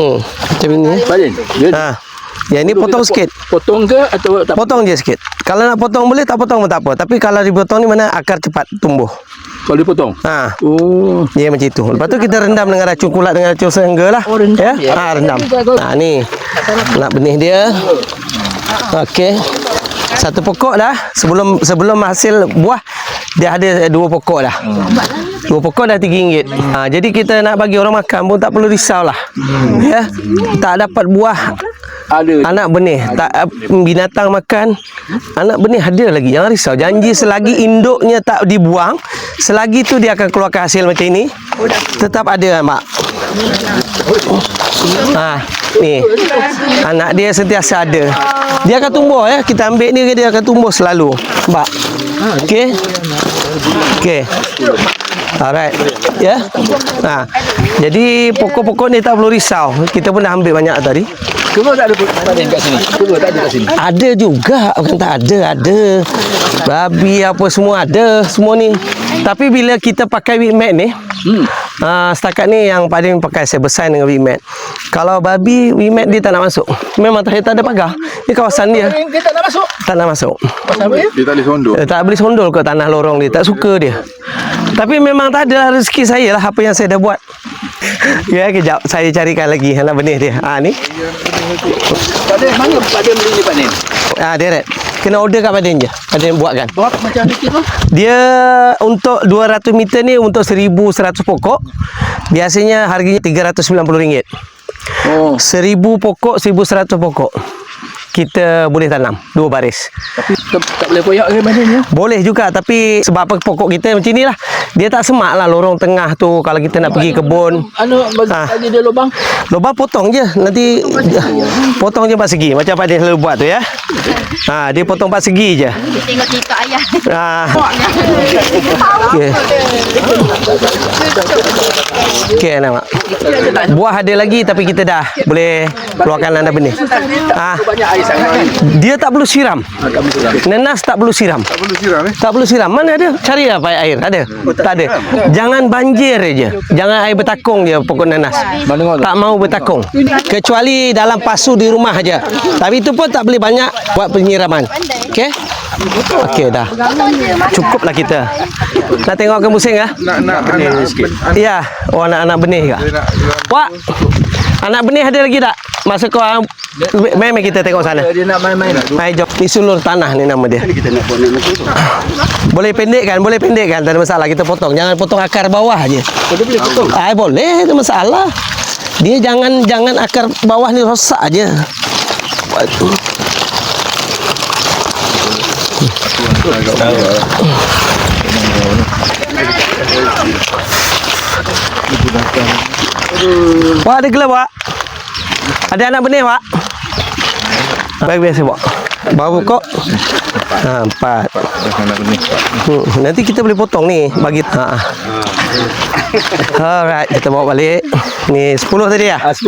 Hmm, macam ini. Balin. Ha. Yang ni potong sikit. Potong ke atau tak Potong je sikit. Kalau nak potong boleh, tak potong pun tak apa. Tapi kalau dipotong ni mana akar cepat tumbuh. Kalau dipotong? Ha. Oh. Dia macam itu. Lepas tu kita rendam dengan racun kulat dengan racun serangga lah. Oh, rendam, ya? ya. Ha, rendam. Ha, ni. Nak benih dia. Okey. Satu pokok dah. Sebelum sebelum hasil buah, dia ada dua pokok dah. Dua pokok dah RM3. Ha, jadi kita nak bagi orang makan pun tak perlu risau lah. Ya. Tak dapat buah Ada. Anak benih tak binatang makan anak benih ada lagi jangan risau janji selagi induknya tak dibuang selagi tu dia akan keluarkan hasil macam ini tetap ada mak ha ni anak dia sentiasa ada dia akan tumbuh ya kita ambil ni dia akan tumbuh selalu nampak okey okey Alright. Ya. Ha. Jadi pokok-pokok ni tak perlu risau. Kita pun dah ambil banyak tadi. Semua tak ada balin kat sini. Semua tak ada kat sini. Ada juga Bukan tak ada Ada Babi apa semua ada Semua ni Tapi bila kita pakai wheat mat ni Hmm. uh, Setakat ni yang paling pakai Saya bersaing dengan wheat mat Kalau babi Wheat mat dia tak nak masuk Memang tak, tak ada pagar Ni kawasan dia Dia tak nak masuk. Tak nak masuk Pasal apa? Dia tak boleh sondok. Eh, tak boleh sondol ke tanah lorong dia Tak suka dia Tapi memang tak ada lah rezeki saya lah Apa yang saya dah buat Ya kejap Saya carikan lagi Anak benih dia ha, Ni Tak ada. Mana tak ada beli ni Pak Nin? Ah, direct. Kena order kat Padin je. Padin buatkan. Berapa macam ni tu? Dia untuk 200 meter ni untuk 1100 pokok. Biasanya harganya RM390. Oh. 1000 pokok, 1100 pokok. Kita boleh tanam dua baris. Tapi tak, tak boleh koyak ke mana ni? Boleh juga tapi sebab apa pokok kita macam ni lah. Dia tak semak lah lorong tengah tu kalau kita nak pergi kebun. Anu bagi Ah. bagi dia lubang. Lubang potong je Nanti Potong je empat segi Macam Pak Din selalu buat tu ya ha, Dia potong empat segi je Tengok TikTok ayah. Ah. Okey. Okey nama. Buah ada lagi tapi kita dah boleh keluarkan anda benih. Ah, air dia tak perlu siram. Nenas tak perlu siram. Tak perlu siram eh. Tak perlu siram. Mana ada? Cari apa air? Ada? Tak ada. Jangan banjir je. Jangan air bertakung je pokok kau? Tak mau bertakung. Kecuali dalam pasu di rumah aja. Tapi itu pun tak boleh banyak buat penyiraman. Okey? Okey dah. Cukuplah kita. Nak tengok ke musim ah? Nak nak anak sikit. Ya, oh anak-anak benih ke? Wak. Anak benih ada lagi tak? Masa kau ah, memang kita tengok sana. Dia nak main-main. Mai jom. Ni sulur tanah ni nama dia. Kita nak buat nak Boleh pendekkan, boleh pendekkan. Tak ada masalah. Kita potong. Jangan potong akar bawah aje. Dia boleh potong. Ah, boleh, tak masalah. Dia jangan jangan akar bawah ni rosak aja. Waduh. Wah, ada gelap, Wak. Ada anak benih, Wak. Baik biasa, Wak. Baru kok. Ha, empat. Hmm, nanti kita boleh potong ni bagi ha. Alright, kita bawa balik. Ni 10 tadi ya?